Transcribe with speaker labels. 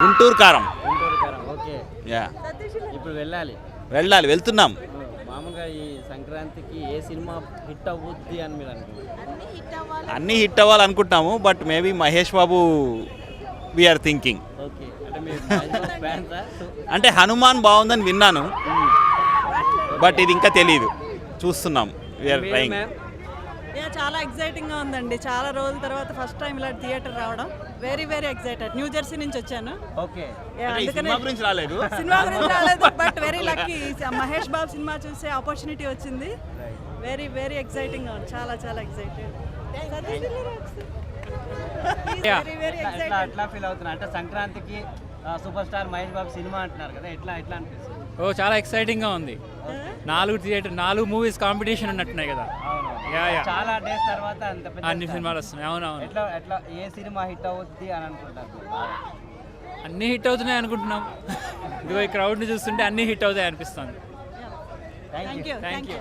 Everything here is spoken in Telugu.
Speaker 1: గుంటూరు కారం.
Speaker 2: గుంటూరు కారం ఓకే.
Speaker 1: యా.
Speaker 2: ఇప్పుడు వెళ్ళాలి.
Speaker 1: వెళ్ళాలి వెళ్తున్నాం.
Speaker 2: మామూలుగా ఈ సంక్రాంతికి ఏ సినిమా హిట్ అవ్వుద్ది అని మీరు అనుకుంటున్నారు?
Speaker 1: అన్నీ hit అవ్వాలనుకుంటున్నాము but maybe Mahesh Babu we are thinking
Speaker 2: okay. అంటే మీరు ఫ్యాన్సా
Speaker 1: అంటే హనుమాన్ బాగుందని విన్నాను బట్ ఇది ఇంకా తెలియదు చూస్తున్నాం. వీఆర్ ట్రైంగ్
Speaker 3: చాలా ఎక్సైటింగ్గా ఉందండి. చాలా రోజుల తర్వాత ఫస్ట్ టైం ఇలా థియేటర్ రావడం. Very very excited New Jersey నుంచి వచ్చాను.
Speaker 2: ఓకే.
Speaker 3: అందుకనే
Speaker 1: సినిమా గురించి రాలేదు.
Speaker 3: సినిమా గురించి రాలేదు but very lucky Mahesh Babu cinema చూసే ఆపర్చునిటీ వచ్చింది. వెరీ వెరీ ఎక్సైటింగ్ చాలా చాలా ఎక్సైటెడ్ వెరీ వెరీ
Speaker 2: ఎట్లా ఎట్లా
Speaker 3: ఎక్సైటెడ్
Speaker 2: ఎట్లా ఫీల్ అవుతున్నా? అంటే సంక్రాంతికి super star Mahesh Babu cinema అంటున్నారు కదా ఎట్లా ఎట్లా అనిపిస్తుంది?
Speaker 4: ఓ చాలా ఎక్సైటింగ్గా ఉంది. నాలుగు థియేటర్ నాలుగు మూవీస్ కాంపిటీషన్ ఉన్నట్టున్నాయి కదా.
Speaker 2: చాలా డేస్ తర్వాత అంత
Speaker 4: అన్ని. సినిమాలు వస్తున్నాయి. అవునవును.
Speaker 2: ఎట్లా ఎట్లా ఏ సినిమా హిట్ అవుద్ది అని అనుకుంటారు?
Speaker 4: అన్నీ హిట్ అవుతున్నాయి అనుకుంటున్నాం. ఇదిగో ఈ క్రౌడ్ని చూస్తుంటే అన్నీ హిట్ అవుతాయి అనిపిస్తుంది.
Speaker 2: Thank you
Speaker 4: thank
Speaker 3: you